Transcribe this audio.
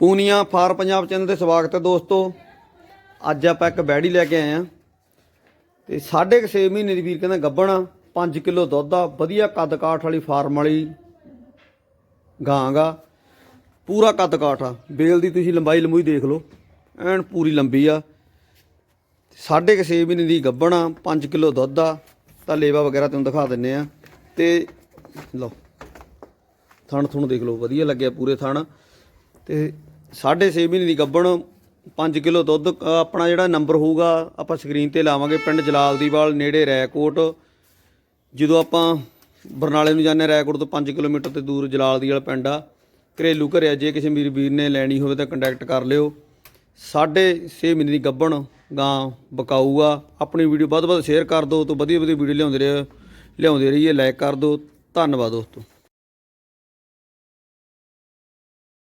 Punia for Punjab channel ਤੇ ਸਵਾਗਤ ਹੈ ਦੋਸਤੋ। ਅੱਜ ਆਪਾਂ ਇੱਕ ਬੈੜੀ ਲੈ ਕੇ ਆਏ ਆ ਤੇ ਸਾਢੇ ਕੁ ਛੇ ਮਹੀਨੇ ਦੀ ਵੀਰ ਕਹਿੰਦਾ ਗੱਬਣ 5 ਕਿਲੋ ਦੁੱਧ ਆ, ਵਧੀਆ ਕੱਦ ਕਾਠ ਵਾਲੀ ਫਾਰਮ ਵਾਲੀ ਗਾਂ ਗਾ ਪੂਰਾ ਕੱਦ ਕਾਠ ਆ। ਬੇਲ ਦੀ ਤੁਸੀਂ ਲੰਬਾਈ ਲੰਬੂਈ ਦੇਖ ਲਓ, ਐਨ ਪੂਰੀ ਲੰਬੀ ਆ। ਸਾਢੇ ਕੁ ਛੇ ਮਹੀਨੇ ਦੀ ਗੱਬਣ ਆ 5 ਕਿਲੋ ਦੁੱਧ ਆ, ਤਾਂ ਲੇਵਾ ਵਗੈਰਾ ਤੁਹਾਨੂੰ ਦਿਖਾ ਦਿੰਨੇ ਆ। ਤੇ ਲਓ, ਥਣ ਥੁਣ ਦੇਖ ਲਓ, ਵਧੀਆ ਲੱਗਿਆ ਪੂਰੇ ਥਣ। ਤੇ 6.5 ਮਹੀਨੇ ਦੀ ਗੱਬਣ 5 ਕਿਲੋ ਦੁੱਧ ਆਪਣਾ ਜਿਹੜਾ ਨੰਬਰ ਹੋਊਗਾ ਆਪਾਂ ਸਕਰੀਨ ਤੇ ਲਾਵਾਂਗੇ ਪਿੰਡ ਜਲਾਲਦੀਵਾਲ ਨੇੜੇ ਰੈਕੋਟ। ਜਦੋਂ ਆਪਾਂ ਬਰਨਾਲੇ ਨੂੰ ਜਾਂਦੇ ਹਾਂ, ਰੈਕੋਟ ਤੋਂ 5 ਕਿਲੋਮੀਟਰ ਤੇ ਦੂਰ ਜਲਾਲਦੀਵਾਲ ਪਿੰਡ ਆ। ਘਰੇਲੂ ਘਰੇ ਆ ਜੇ ਕਿਸੇ ਵੀਰ ਵੀਰ ਨੇ ਲੈਣੀ ਹੋਵੇ ਤਾਂ ਕੰਟੈਕਟ ਕਰ ਲਿਓ। ਸਾਢੇ ਛੇ ਮਹੀਨੇ ਦੀ ਗੱਬਣ ਗਾਂ ਬਕਾਊ ਆਪਣੀ ਵੀਡੀਓ ਵੱਧ ਤੋਂ ਵੱਧ ਸ਼ੇਅਰ ਕਰ ਦਿਓ ਤੋਂ ਵਧੀਆ ਵਧੀਆ ਵੀਡੀਓ ਲਿਆਉਂਦੇ ਰਹੇ ਲਿਆਉਂਦੇ ਰਹੀਏ ਲਾਈਕ ਕਰ ਦਿਓ। ਧੰਨਵਾਦ ਦੋਸਤੋ।